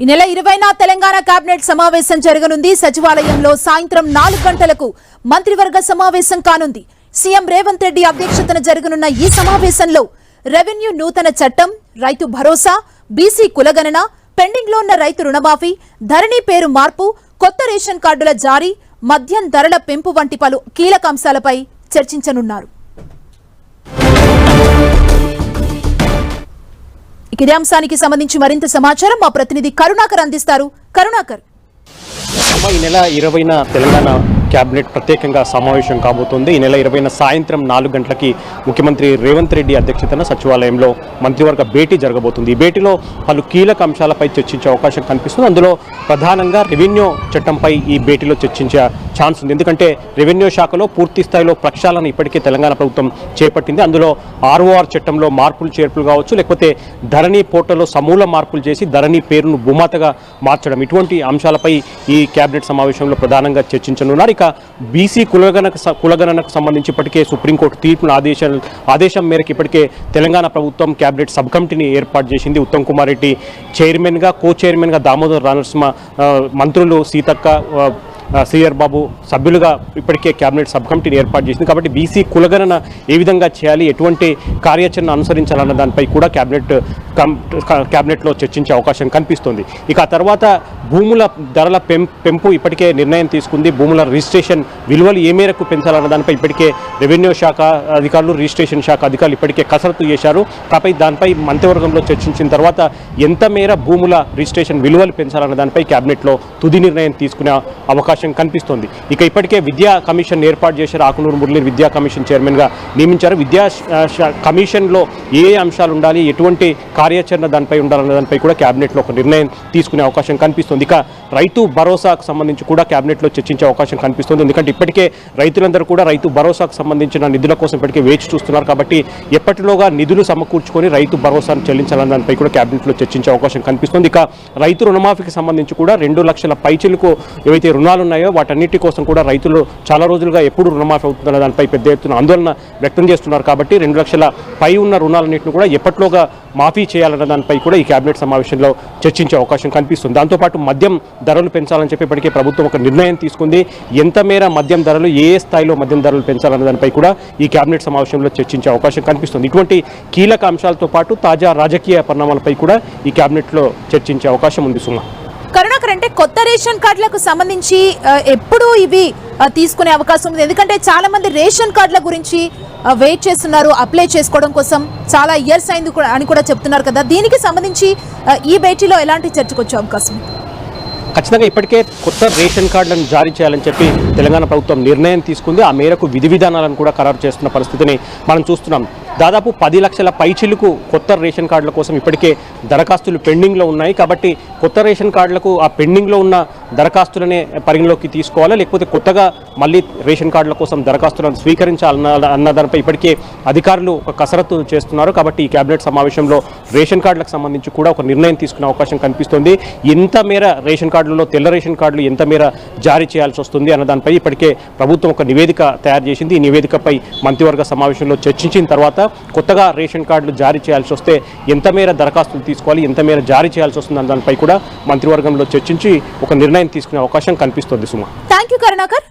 ఈ నెల ఇరవైన తెలంగాణ కేబినెట్ సమావేశం జరగనుంది. సచివాలయంలో సాయంత్రం నాలుగు గంటలకు మంత్రివర్గ సమావేశం కానుంది. సీఎం రేవంత్ రెడ్డి అధ్యక్షతన జరగనున్న ఈ సమావేశంలో రెవెన్యూ నూతన చట్టం రైతు భరోసా బీసీ కులగణన పెండింగ్లో ఉన్న రైతు రుణమాఫీ ధరణి పేరు మార్పు కొత్త రేషన్ కార్డుల జారీ మద్యం ధరల పెంపు వంటి పలు కీలక అంశాలపై చర్చించనున్నారు. ఇదే అంశానికి సంబంధించి మరింత సమాచారం మా ప్రతినిధి కరుణాకర్ అందిస్తారు. కరుణాకర్. ఈ నెల ఇరవైన తెలంగాణ కేబినెట్ ప్రత్యేకంగా సమావేశం కాబోతోంది. ఈ నెల ఇరవైన సాయంత్రం నాలుగు గంటలకి ముఖ్యమంత్రి రేవంత్ రెడ్డి అధ్యక్షతన సచివాలయంలో మంత్రివర్గ భేటీ జరగబోతుంది. ఈ భేటీలో పలు కీలక అంశాలపై చర్చించే అవకాశం కనిపిస్తుంది. అందులో ప్రధానంగా రెవెన్యూ చట్టంపై ఈ భేటీలో చర్చించే ఛాన్స్ ఉంది. ఎందుకంటే రెవెన్యూ శాఖలో పూర్తి స్థాయిలో ప్రక్షాళన ఇప్పటికే తెలంగాణ ప్రభుత్వం చేపట్టింది. అందులో ఆర్ఓఆర్ చట్టంలో మార్పులు చేర్పులు కావచ్చు లేకపోతే ధరణి పోర్టల్లో సమూల మార్పులు చేసి ధరణి పేరును భూమాతగా మార్చడం. ఇటువంటి అంశాలపై ఈ కేబినెట్ సమావేశంలో ప్రధానంగా చర్చించనున్నారు. ఇక బీసీ కులగణ కులగణనకు సంబంధించి ఇప్పటికే సుప్రీంకోర్టు తీర్పును ఆదేశం ఆదేశం మేరకు ఇప్పటికే తెలంగాణ ప్రభుత్వం క్యాబినెట్ సబ్ కమిటీని ఏర్పాటు చేసింది. ఉత్తమ్ కుమార్ రెడ్డి చైర్మన్గా కో చైర్మన్గా దామోదర్ రానరసింహ మంత్రులు సీతక్క సిఆర్ బాబు సభ్యులుగా ఇప్పటికే కేబినెట్ సబ్ కమిటీని ఏర్పాటు చేసింది. కాబట్టి బీసీ కులగణన ఏ విధంగా చేయాలి ఎటువంటి కార్యాచరణ అనుసరించాలన్న దానిపై కూడా కేబినెట్ కేబినెట్లో చర్చించే అవకాశం కనిపిస్తుంది. ఇక ఆ తర్వాత భూముల ధరల పెం పెంపు ఇప్పటికే నిర్ణయం తీసుకుంది. భూముల రిజిస్ట్రేషన్ విలువలు ఏ మేరకు పెంచాలన్న దానిపై ఇప్పటికే రెవెన్యూ శాఖ అధికారులు రిజిస్ట్రేషన్ శాఖ అధికారులు ఇప్పటికే కసరత్తు చేశారు. కాపై దానిపై మంత్రివర్గంలో చర్చించిన తర్వాత ఎంత మేర భూముల రిజిస్ట్రేషన్ విలువలు పెంచాలన్న దానిపై కేబినెట్లో తుది నిర్ణయం తీసుకునే అవకాశం కనిపిస్తోంది. ఇక ఇప్పటికే విద్యా కమిషన్ ఏర్పాటు చేశారు. ఆకునూరు మురళి విద్యా కమిషన్ చైర్మన్గా నియమించారు. విద్యా కమిషన్లో ఏ అంశాలు ఉండాలి ఎటువంటి కార్యాచరణ దానిపై ఉండాలన్న దానిపై కూడా కేబినెట్లో ఒక నిర్ణయం తీసుకునే అవకాశం కనిపిస్తుంది. ఇక రైతు భరోసాకు సంబంధించి కూడా కేబినెట్లో చర్చించే అవకాశం కనిపిస్తుంది. ఎందుకంటే ఇప్పటికే రైతులందరూ కూడా రైతు భరోసాకు సంబంధించిన నిధుల కోసం ఇప్పటికే వేచి చూస్తున్నారు కాబట్టి ఎప్పటిలోగా నిధులు సమకూర్చుకొని రైతు భరోసాను చెల్లించాలన్న దానిపై కూడా కేబినెట్లో చర్చించే అవకాశం కనిపిస్తుంది. ఇక రైతు రుణమాఫీకి సంబంధించి కూడా రెండు లక్షల పైచిలకు ఏవైతే రుణాలు ఉన్నాయో వాటన్నిటి కోసం కూడా రైతులు చాలా రోజులుగా ఎప్పుడు రుణమాఫీ అవుతుందన్న దానిపై పెద్ద ఎత్తున ఆందోళన వ్యక్తం చేస్తున్నారు కాబట్టి రెండు లక్షల పై ఉన్న రుణాలన్నింటిని కూడా ఎప్పట్లోగా మాఫీ చేయాలన్న దానిపై కూడా ఈ కేబినెట్ సమావేశంలో చర్చించే అవకాశం కనిపిస్తుంది. దాంతోపాటు మద్యం ధరలు పెంచాలని చెప్పి ఇప్పటికే ప్రభుత్వం ఒక నిర్ణయం తీసుకుంది. ఎంత మేర మద్యం ధరలు ఏ స్థాయిలో మద్యం ధరలు పెంచాలన్న దానిపై కూడా ఈ కేబినెట్ సమావేశంలో చర్చించే అవకాశం కనిపిస్తుంది. ఇటువంటి కీలక అంశాలతో పాటు తాజా రాజకీయ పరిణామాలపై కూడా ఈ కేబినెట్లో చర్చించే అవకాశం ఉంది సుమా. కరుణాకర్ అంటే కొత్త రేషన్ కార్డులకు సంబంధించి ఎప్పుడూ ఎప్పుడు ఇవి తీసుకునే అవకాశం ఉంది. ఎందుకంటే చాలా మంది రేషన్ కార్డుల గురించి వెయిట్ చేస్తున్నారు అప్లై చేసుకోవడం కోసం. చాలా ఇయర్స్ అయింది కూడా అని కూడా చెప్తున్నారు కదా. దీనికి సంబంధించి ఈ భేటీలో ఎలాంటి చర్చకు వచ్చే అవకాశం? ఉంది? ఖచ్చితంగా ఇప్పటికే కొత్త రేషన్ కార్డులను జారీ చేయాలని చెప్పి తెలంగాణ ప్రభుత్వం నిర్ణయం తీసుకుంది. ఆ మేరకు విధి విధానాలను కూడా ఖరారు చేస్తున్న పరిస్థితిని మనం చూస్తున్నాం. దాదాపు పది లక్షల పైచిలకు కొత్త రేషన్ కార్డుల కోసం ఇప్పటికే దరఖాస్తులు పెండింగ్లో ఉన్నాయి. కాబట్టి కొత్త రేషన్ కార్డులకు ఆ పెండింగ్లో ఉన్న దరఖాస్తులనే పరిగణలోకి తీసుకోవాలా? లేకపోతే కొత్తగా మళ్ళీ రేషన్ కార్డుల కోసం దరఖాస్తులను స్వీకరించాలన్న అన్న దానిపై ఇప్పటికే అధికారులు ఒక కసరత్తు చేస్తున్నారు. కాబట్టి ఈ కేబినెట్ సమావేశంలో రేషన్ కార్డులకు సంబంధించి కూడా ఒక నిర్ణయం తీసుకునే అవకాశం కనిపిస్తుంది. ఎంత మేర రేషన్ కార్డులలో తెల్ల రేషన్ కార్డులు ఎంత మేర జారీ చేయాల్సి వస్తుంది అన్న దానిపై ఇప్పటికే ప్రభుత్వం ఒక నివేదిక తయారు చేసింది. ఈ నివేదికపై మంత్రివర్గ సమావేశంలో చర్చించిన తర్వాత కొత్తగా రేషన్ కార్డులు జారీ చేయాల్సి వస్తే ఎంత మేర దరఖాస్తులు తీసుకోవాలి ఎంత మేర జారీ చేయాల్సి వస్తుంది అన్న దానిపై కూడా మంత్రివర్గంలో చర్చించి ఒక నిర్ణయం తీసుకునే అవకాశం కనిపిస్తుంది సుమా. Thank you Karunakar.